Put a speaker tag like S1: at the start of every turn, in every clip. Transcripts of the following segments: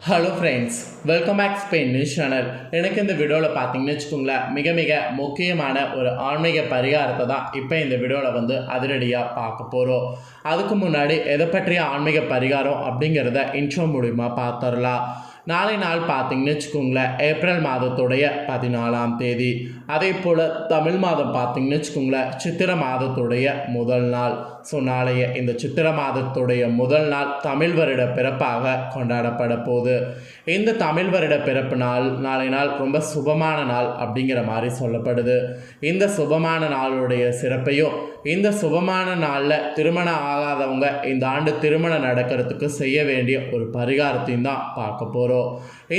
S1: Hello friends welcome back Spain news channel எனக்கு இந்த வீடியோவில் பார்த்தீங்கன்னு வச்சுக்கோங்களேன் மிக மிக முக்கியமான ஒரு ஆன்மீக பரிகாரத்தை தான் இப்போ இந்த வீடியோவில் வந்து அதிரடியாக பார்க்க போகிறோம் அதுக்கு முன்னாடி எதை பற்றிய ஆன்மீக பரிகாரம் அப்படிங்கிறத இன்ட்ரோ மூலிமா பார்த்துடலாம். நாளை நாள் பார்த்தீங்கன்னு வச்சுக்கோங்களேன் ஏப்ரல் மாதத்துடைய பதினாலாம் தேதி. அதே போல் தமிழ் மாதம் பார்த்தீங்கன்னு வச்சுக்கோங்களேன் சித்திர மாதத்துடைய முதல் நாள். ஸோ நாளைய இந்த சித்திர மாதத்துடைய முதல் நாள் தமிழ் வருட பிறப்பாக கொண்டாடப்பட போகுது. இந்த தமிழ் வருட பிறப்பு நாள் நாளை நாள் ரொம்ப சுபமான நாள் அப்படிங்கிற மாதிரி சொல்லப்படுது. இந்த சுபமான நாளுடைய சிறப்பையும் இந்த சுபமான நாளில் திருமணம் ஆகாதவங்க இந்த ஆண்டு திருமணம் நடக்கிறதுக்கு செய்ய வேண்டிய ஒரு பரிகாரத்தையும் தான் பார்க்க போகிறோம்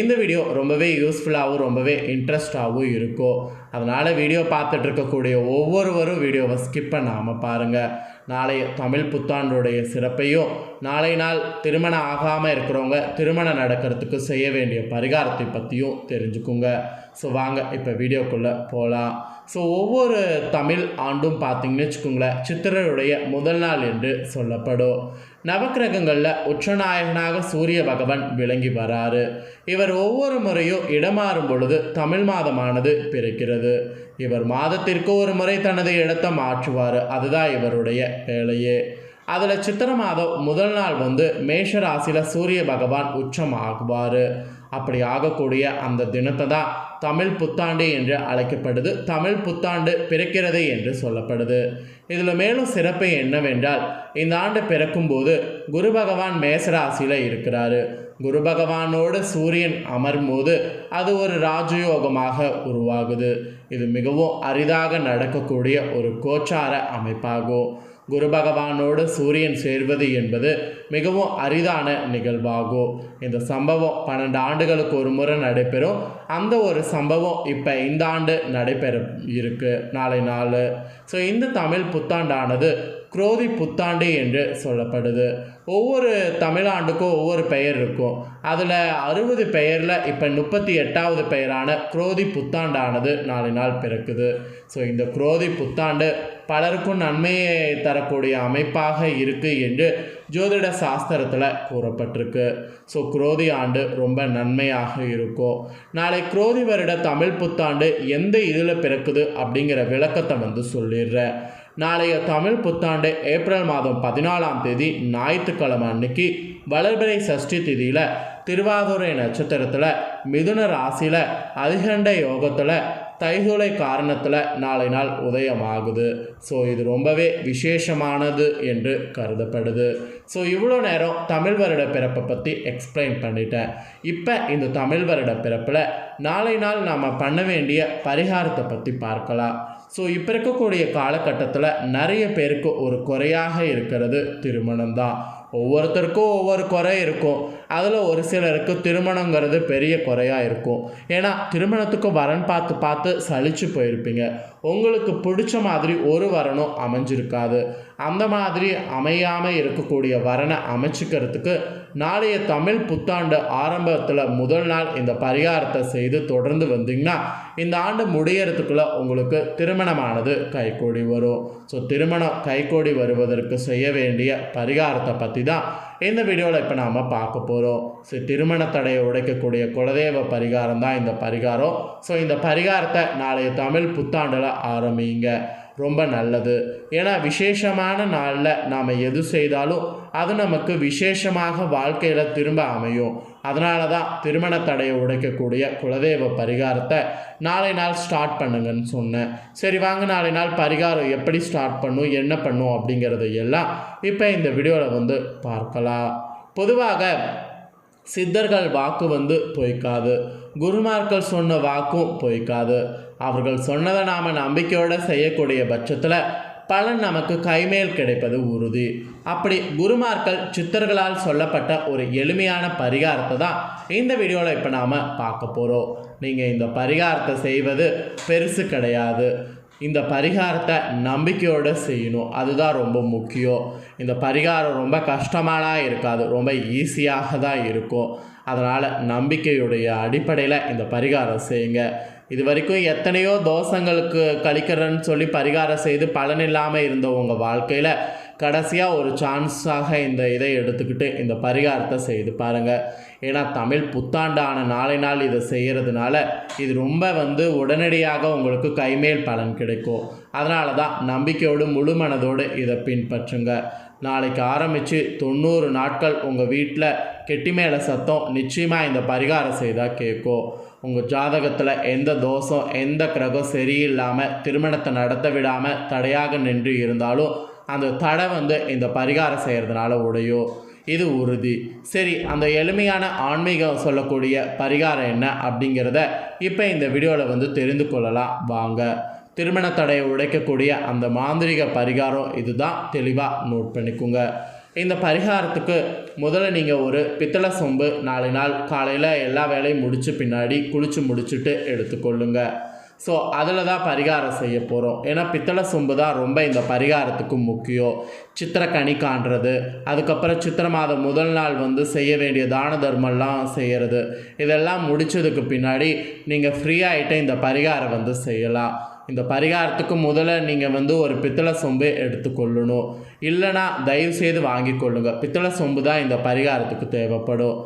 S1: இந்த வீடியோ ரொம்பவே யூஸ்ஃபுல்லாகவும் ரொம்பவே இன்ட்ரெஸ்டாகவும் இருக்கும். அதனால் வீடியோ பார்த்துட்டு இருக்கக்கூடிய ஒவ்வொருவரும் வீடியோவை ஸ்கிப் பண்ணாமல் பாருங்கள் நாளைய தமிழ் புத்தாண்டுடைய சிறப்பையும் நாளை நாள் திருமணம் ஆகாமல் இருக்கிறவங்க திருமணம் நடக்கிறதுக்கு செய்ய வேண்டிய பரிகாரத்தை பற்றியும் தெரிஞ்சுக்குங்க. ஸோ வாங்க இப்போ வீடியோக்குள்ளே போகலாம் ஸோ ஒவ்வொரு தமிழ் ஆண்டும் பார்த்தீங்கன்னு வச்சுக்கோங்களேன் சித்திரையுடைய முதல் நாள் என்று சொல்லப்படும். நவக்கிரகங்களில் உச்சநாயகனாக சூரிய பகவான் விளங்கி வராரு. இவர் ஒவ்வொரு முறையும் இடமாறும் பொழுது தமிழ் மாதமானது பிறக்கிறது. இவர் மாதத்திற்கு ஒரு முறை தனது இடத்தை மாற்றுவார். அதுதான் இவருடைய வேலையே. அதில் சித்திர மாதம் முதல் நாள் வந்து மேஷ ராசியில் சூரிய பகவான் உச்சம் ஆகுவார் அப்படி ஆகக்கூடிய அந்த தினத்தை தான் தமிழ் புத்தாண்டு என்று அழைக்கப்படுது. தமிழ் புத்தாண்டு பிறக்கிறது என்று சொல்லப்படுது. இதில் மேலும் சிறப்பு என்னவென்றால் இந்த ஆண்டு பிறக்கும்போது குரு பகவான் மேசராசியில் இருக்கிறாரு. குரு பகவானோடு சூரியன் அமரும்போது அது ஒரு ராஜயோகமாக உருவாகுது. இது மிகவும் அரிதாக நடக்கக்கூடிய ஒரு கோச்சார அமைப்பாகும். குரு பகவானோடு சூரியன் சேர்வது என்பது மிகவும் அரிதான நிகழ்வாகும். இந்த சம்பவம் பன்னெண்டு ஆண்டுகளுக்கு ஒரு முறை நடைபெறும். அந்த ஒரு சம்பவம் இப்போ இந்த ஆண்டு நடைபெற இருக்கு. நாளை நாள். ஸோ இந்த தமிழ் புத்தாண்டானது குரோதி புத்தாண்டு என்று சொல்லப்படுது. ஒவ்வொரு தமிழாண்டுக்கும் ஒவ்வொரு பெயர் இருக்கும். அதில் அறுபது பெயரில் இப்போ முப்பத்தி எட்டாவது பெயரான குரோதி புத்தாண்டானது நாளை நாள் பிறக்குது. ஸோ இந்த குரோதி புத்தாண்டு பலருக்கும் நன்மையை தரக்கூடிய அமைப்பாக இருக்குது என்று ஜோதிட சாஸ்திரத்தில் கூறப்பட்டிருக்கு. ஸோ குரோதி ஆண்டு ரொம்ப நன்மையாக இருக்கும். நாளை குரோதி வருட தமிழ் புத்தாண்டு எந்த இதில் பிறக்குது அப்படிங்கிற விளக்கத்தை வந்து சொல்லிடுறேன். நாளைய தமிழ் புத்தாண்டு ஏப்ரல் மாதம் பதினாலாம் தேதி ஞாயிற்றுக்கிழமை அன்னைக்கு வளர்பிறை சஷ்டி திதியில் திருவாதுரை நட்சத்திரத்தில் மிதுன ராசியில் அதிகண்ட யோகத்தில் தைதுளை காரணத்தில் நாளை நாள் உதயமாகுது. ஸோ இது ரொம்பவே விசேஷமானது என்று கருதப்படுது. ஸோ இவ்வளோ நேரம் தமிழ் வருட பிறப்பை பற்றி எக்ஸ்பிளைன் பண்ணிட்டேன். இப்போ இந்த தமிழ் வருட பிறப்பில் நாளை நாள் நாம் பண்ண வேண்டிய பரிகாரத்தை பற்றி பார்க்கலாம். ஸோ இப்போ இருக்கக்கூடிய காலகட்டத்தில் நிறைய பேருக்கு ஒரு குறையாக இருக்கிறது திருமணம் தான் ஒவ்வொருத்தருக்கும் ஒவ்வொரு குறை இருக்கும். அதில் ஒரு சிலருக்கு திருமணங்கிறது பெரிய குறையாக இருக்கும். ஏன்னா திருமணத்துக்கு வரன் பார்த்து பார்த்து சளிச்சு போயிருப்பீங்க. உங்களுக்கு பிடிச்ச மாதிரி ஒரு வரனும் அமைஞ்சிருக்காது. அந்த மாதிரி அமையாமல் இருக்கக்கூடிய வரனை அமைச்சிக்கிறதுக்கு நாளைய தமிழ் புத்தாண்டு ஆரம்பத்தில் முதல் நாள் இந்த பரிகாரத்தை செய்து தொடர்ந்து வந்தீங்கன்னா இந்த ஆண்டு முடியறதுக்குள்ளே உங்களுக்கு திருமணமானது கைகூடி வரும். ஸோ திருமணம் கைகூடி வருவதற்கு செய்ய வேண்டிய பரிகாரத்தை பற்றி தான் இந்த வீடியோவில் இப்போ நாம் பார்க்க போகிறோம். ஸோ திருமண தடையை உடைக்கக்கூடிய குலதெய்வ பரிகாரம் தான் இந்த பரிகாரம். ஸோ இந்த பரிகாரத்தை நாளைய தமிழ் புத்தாண்டில் ஆரம்பிங்க. ரொம்ப நல்லது. ஏன்னா விசேஷமான நாளில் நாம் எது செய்தாலும் அது நமக்கு விசேஷமாக வாழ்க்கையில் திரும்ப அமையும். அதனால தான் திருமண தடையை உடைக்கக்கூடிய குலதெய்வ பரிகாரத்தை நாளை நாள் ஸ்டார்ட் பண்ணுங்கன்னு சொன்னேன். சரி வாங்க நாளை நாள் பரிகாரம் எப்படி ஸ்டார்ட் பண்ணும் என்ன பண்ணும் அப்படிங்கிறத எல்லாம் இப்போ இந்த வீடியோவில் வந்து பார்க்கலாம். பொதுவாக சித்தர்கள் வாக்கு வந்து பொய்க்காது. குருமார்கள் சொன்ன வாக்கும் பொய்க்காது. அவர்கள் சொன்னதை நாம் நம்பிக்கையோடு செய்யக்கூடிய பட்சத்தில் பலன் நமக்கு கைமேல் கிடைப்பது உறுதி. அப்படி குருமார்கள் சித்தர்களால் சொல்லப்பட்ட ஒரு எளிமையான பரிகாரத்தை தான் இந்த வீடியோவில் இப்போ நாம் பார்க்க போகிறோம் நீங்கள் இந்த பரிகாரத்தை செய்வது பெருசு கிடையாது. இந்த பரிகாரத்தை நம்பிக்கையோடு செய்யணும். அதுதான் ரொம்ப முக்கியம். இந்த பரிகாரம் ரொம்ப கஷ்டமாலாம் இருக்காது. ரொம்ப ஈஸியாக தான் இருக்கும். அதனால் நம்பிக்கையுடைய அடிப்படையில் இந்த பரிகாரம் செய்யுங்க. இது வரைக்கும் எத்தனையோ தோஷங்களுக்கு கழிக்கிறேன்னு சொல்லி பரிகாரம் செய்து பலன் இல்லாமல் இருந்த உங்கள் வாழ்க்கையில் கடைசியாக ஒரு சான்ஸாக இந்த இதை எடுத்துக்கிட்டு இந்த பரிகாரத்தை செய்து பாருங்கள் ஏன்னா தமிழ் புத்தாண்டான நாளை நாள் இதை செய்கிறதுனால இது ரொம்ப வந்து உடனடியாக உங்களுக்கு கைமேல் பலன் கிடைக்கும். அதனால தான் நம்பிக்கையோடு முழு மனதோடு இதை பின்பற்றுங்க. நாளைக்கு ஆரம்பித்து தொண்ணூறு நாட்கள் உங்கள் வீட்டில் கெட்டி மேலே சத்தம் நிச்சயமாக இந்த பரிகாரம் செய்தால் கேட்கும். உங்கள் ஜாதகத்தில் எந்த தோஷம் எந்த கிரகம் சரியில்லாமல் திருமணத்தை நடத்த விடாமல் தடையாக நின்று இருந்தாலும் அந்த தடை வந்து இந்த பரிகாரம் செய்கிறதுனால உடையும். இது உறுதி. சரி அந்த எளிமையான ஆன்மீகம் சொல்லக்கூடிய பரிகாரம் என்ன அப்படிங்கிறத இப்போ இந்த வீடியோவில் வந்து தெரிந்து கொள்ளலாம். வாங்க. திருமண தடையை உடைக்கக்கூடிய அந்த மாந்திரிக பரிகாரம் இதுதான். தெளிவாக நோட் பண்ணிக்கோங்க. இந்த பரிகாரத்துக்கு முதல்ல நீங்கள் ஒரு பித்தளை சொம்பு நாலு நாள் காலையில் எல்லா வேலையும் முடித்து பின்னாடி குளித்து முடிச்சுட்டு எடுத்துக்கொள்ளுங்க. ஸோ அதில் தான் பரிகாரம் செய்ய போகிறோம் ஏன்னா பித்தளை சொம்பு தான் ரொம்ப இந்த பரிகாரத்துக்கு முக்கியம். சித்திரக்கனி காண்றது அதுக்கப்புறம் சித்திரை மாதம் முதல் நாள் வந்து செய்ய வேண்டிய தான தர்மம்லாம் செய்கிறது இதெல்லாம் முடித்ததுக்கு பின்னாடி நீங்கள் ஃப்ரீ ஆகிட்டு இந்த பரிகாரம் வந்து செய்யலாம். இந்த பரிகாரத்துக்கு முதல்ல நீங்கள் வந்து ஒரு பித்தளை சொம்பு எடுத்துக்கொள்ளணும். இல்லைனா தயவு செய்து வாங்கி கொள்ளுங்க. பித்தளை சொம்பு தான் இந்த பரிகாரத்துக்கு தேவைப்படும்.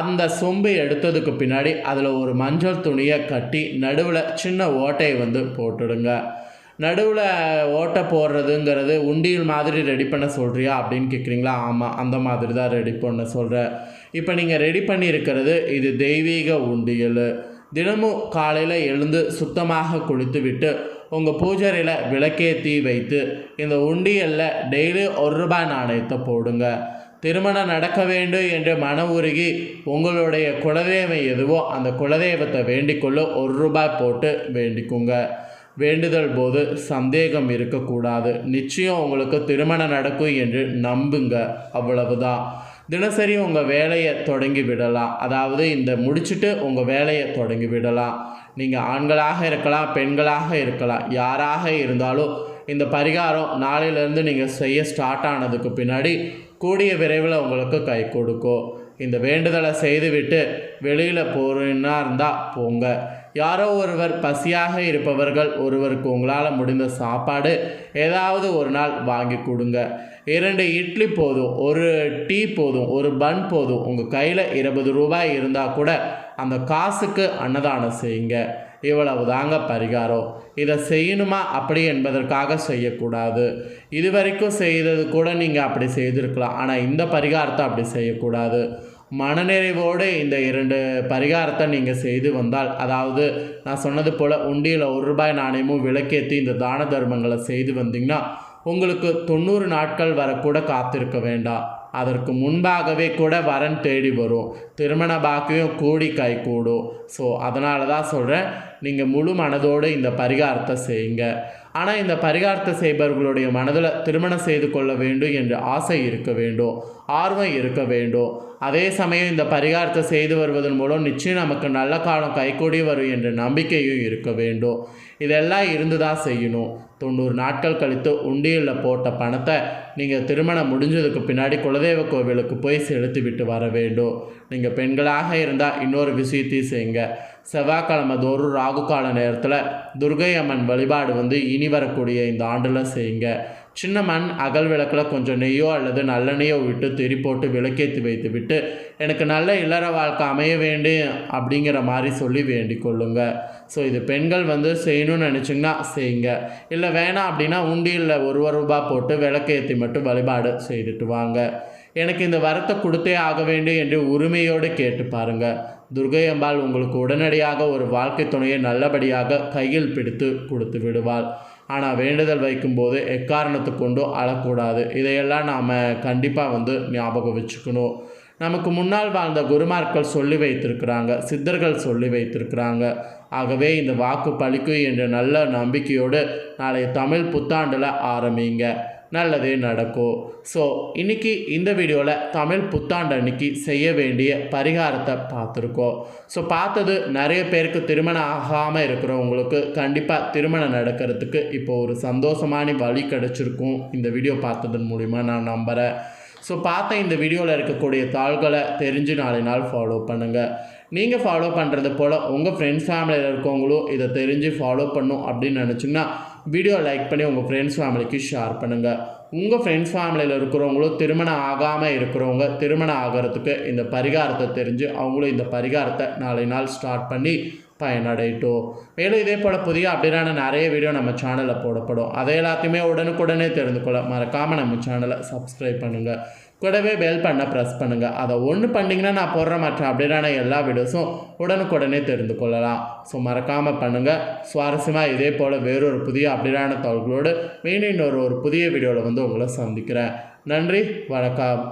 S1: அந்த சொம்பு எடுத்ததுக்கு பின்னாடி அதில் ஒரு மஞ்சள் துணியை கட்டி நடுவில் சின்ன ஓட்டையை வந்து போட்டுடுங்க. நடுவில் ஓட்டை போடுறதுங்கிறது உண்டியல் மாதிரி ரெடி பண்ண சொல்கிறியா அப்படின்னு கேட்குறீங்களா ஆமாம் அந்த மாதிரி தான் ரெடி பண்ண சொல்கிறேன் இப்போ நீங்கள் ரெடி பண்ணியிருக்கிறது இது தெய்வீக உண்டியல். தினமும் காலையில் எழுந்து சுத்தமாக குளித்து விட்டு உங்கள் பூஜரையில் விளக்கேற்றி வைத்து இந்த உண்டியலில் டெய்லி ஒரு ரூபாய் நாணயத்தை போடுங்க. திருமணம் நடக்க வேண்டும் என்று மன உருகி உங்களுடைய குலதெய்வம் எதுவோ அந்த குலதெய்வத்தை வேண்டிக்கொள்ள ஒரு ரூபாய் போட்டு வேண்டிக்கோங்க. வேண்டுதல் போது சந்தேகம் இருக்கக்கூடாது. நிச்சயம் உங்களுக்கு திருமணம் நடக்கும் என்று நம்புங்க. அவ்வளவுதான். தினசரி உங்கள் வேலையை தொடங்கி விடலாம். அதாவது இந்த முடிச்சுட்டு உங்கள் வேலையை தொடங்கி விடலாம். நீங்கள் ஆண்களாக இருக்கலாம் பெண்களாக இருக்கலாம். யாராக இருந்தாலும் இந்த பரிகாரம் நாளையிலேருந்து நீங்கள் செய்ய ஸ்டார்ட் ஆனதுக்கு பின்னாடி கூடிய விரைவில் உங்களுக்கு கை கொடுக்கும். இந்த வேண்டுதலை செய்துவிட்டு வெளியில் போகிறீன்னா இருந்தால் போங்க. யாரோ ஒருவர் பசியாக இருப்பவர்கள் ஒருவருக்கு உங்களால் முடிந்த சாப்பாடு ஏதாவது ஒரு நாள் வாங்கி கொடுங்க. இரண்டு இட்லி போதும் ஒரு டீ போதும் ஒரு பன் போதும். உங்கள் கையில் இருபது ரூபாய் இருந்தால் கூட அந்த காசுக்கு அன்னதானம் செய்யுங்க. இவ்வளவு தாங்க பரிகாரம். இதை செய்யணுமா? அப்படி என்பதற்காக செய்யக்கூடாது. இது வரைக்கும் செய்தது கூட நீங்கள் அப்படி செய்திருக்கலாம். ஆனால் இந்த பரிகாரத்தை அப்படி செய்யக்கூடாது. மனநிறைவோடு இந்த இரண்டு பரிகாரத்தை நீங்கள் செய்து வந்தால் அதாவது நான் சொன்னது போல் உண்டியில் ஒரு ரூபாய் நாணயமும் விளக்கேற்றி இந்த தான தர்மங்களை செய்து வந்தீங்கன்னா உங்களுக்கு தொண்ணூறு நாட்கள் வரக்கூட காத்திருக்க வேண்டாம். அதற்கு முன்பாகவே கூட வரன் தேடி வரும். திருமண பாக்கியம் கூடி கை கூடும். ஸோ அதனால தான் சொல்கிறேன் நீங்கள் முழு மனதோடு இந்த பரிகாரத்தை செய்யுங்க. ஆனால் இந்த பரிகாரத்தை செய்பவர்களுடைய மனதில் திருமணம் செய்து கொள்ள வேண்டும் என்று ஆசை இருக்க வேண்டும் ஆர்வம் இருக்க வேண்டும். அதே சமயம் இந்த பரிகாரத்தை செய்து வருவதன் மூலம் நிச்சயம் நமக்கு நல்ல காலம் கைகூடி வரும் என்ற நம்பிக்கையும் இருக்க வேண்டும். இதெல்லாம் இருந்து தான் செய்யணும். தொண்ணூறு நாட்கள் கழித்து உண்டியலில் போட்ட பணத்தை நீங்கள் திருமணம் முடிஞ்சதுக்கு பின்னாடி குலதெய்வ கோவிலுக்கு போய் செலுத்தி விட்டு வர வேண்டும். நீங்கள் பெண்களாக இருந்தால் இன்னொரு விஷயத்தையும் செய்யுங்க. செவ்வாய்க்கிழமை தோறும் ராகு கால நேரத்தில் துர்கை அம்மன் வழிபாடு வந்து இனி வரக்கூடிய இந்த ஆண்டில் செய்யுங்க. சின்ன மண் அகல் விளக்கில் கொஞ்சம் நெய்யோ அல்லது நல்லெண்ணெயோ விட்டு திரி போட்டு விளக்கேற்றி வைத்து விட்டு எனக்கு நல்ல இல்லற வாழ்க்கை அமைய வேண்டும் அப்படிங்கிற மாதிரி சொல்லி வேண்டிக் கொள்ளுங்க. ஸோ இது பெண்கள் வந்து செய்யணும்னு நினச்சிங்கன்னா செய்யுங்க. இல்லை வேணாம் அப்படின்னா உண்டியில் ஒரு ரூபா போட்டு விளக்கேற்றி மட்டும் வழிபாடு செய்துட்டு வாங்க. எனக்கு இந்த வரத்தை கொடுத்தே ஆக வேண்டும் என்று உரிமையோடு கேட்டு பாருங்கள் துர்கை அம்பாள் உங்களுக்கு உடனடியாக ஒரு வாழ்க்கை துணையை நல்லபடியாக கையில் பிடித்து கொடுத்து விடுவாள். ஆனால் வேண்டுதல் வைக்கும்போது எக்காரணத்தை கொண்டும் அழக்கூடாது. இதையெல்லாம் நாம் கண்டிப்பாக வந்து ஞாபகம் வச்சுக்கணும். நமக்கு முன்னால் வாழ்ந்த குருமார்கள் சொல்லி வைத்திருக்கிறாங்க சித்தர்கள் சொல்லி வைத்திருக்கிறாங்க. ஆகவே இந்த வாக்கு பழிக்கும் என்ற நல்ல நம்பிக்கையோடு நாளை தமிழ் புத்தாண்டில் ஆரம்பிங்க. நல்லது நடக்கும் ஸோ இன்றைக்கி இந்த வீடியோவில் தமிழ் புத்தாண்டு அன்னைக்கு செய்ய வேண்டிய பரிகாரத்தை பார்த்துருக்கோம். ஸோ பார்த்தது நிறைய பேருக்கு திருமணம் ஆகாமல் இருக்கிறவங்களுக்கு கண்டிப்பாக திருமணம் நடக்கிறதுக்கு இப்போ ஒரு சந்தோஷமான வழி கிடச்சிருக்கும். இந்த வீடியோ பார்த்ததன் மூலிமா நான் நம்புகிறேன் ஸோ பார்த்த இந்த வீடியோவில் இருக்கக்கூடிய தாள்களை தெரிஞ்சு நாளை நாள் ஃபாலோ பண்ணுங்கள் நீங்கள் ஃபாலோ பண்ணுறது போல் உங்கள் ஃப்ரெண்ட்ஸ் ஃபேமிலியில் இருக்கவங்களும் இதை தெரிஞ்சு ஃபாலோ பண்ணும் அப்படின்னு நினச்சிங்கன்னா வீடியோ லைக் பண்ணி உங்கள் ஃப்ரெண்ட்ஸ் ஃபேமிலிக்கு ஷேர் பண்ணுங்கள் உங்கள் ஃப்ரெண்ட்ஸ் ஃபேமிலியில் இருக்கிறவங்களும் திருமணம் ஆகாமல் இருக்கிறவங்க திருமணம் ஆகிறதுக்கு இந்த பரிகாரத்தை தெரிஞ்சு அவங்களும் இந்த பரிகாரத்தை நாளை நாள் ஸ்டார்ட் பண்ணி பயனடையட்டும். மேலும் இதே போல் புதிய அப்படின்னா நிறைய வீடியோ நம்ம சேனலில் போடப்படும். அதை எல்லாத்தையுமே உடனுக்குடனே தெரிந்து கொள்ள மறக்காமல் நம்ம சேனலை சப்ஸ்கிரைப் பண்ணுங்கள் கூடவே பெல் பண்ண ப்ரெஸ் பண்ணுங்கள் அதை ஒன்று பண்ணிங்கன்னா நான் போடுற மற்ற அப்படின்னா எல்லா வீடியோஸும் உடனுக்குடனே தெரிந்து கொள்ளலாம். ஸோ மறக்காமல் பண்ணுங்கள் சுவாரஸ்யமாக இதே போல் வேறொரு புதிய அப்படியான தகவல்களோடு மீண்டும் இன்னொரு ஒரு புதிய வீடியோவில் வந்து உங்களை சந்திக்கிறேன். நன்றி வணக்கம்.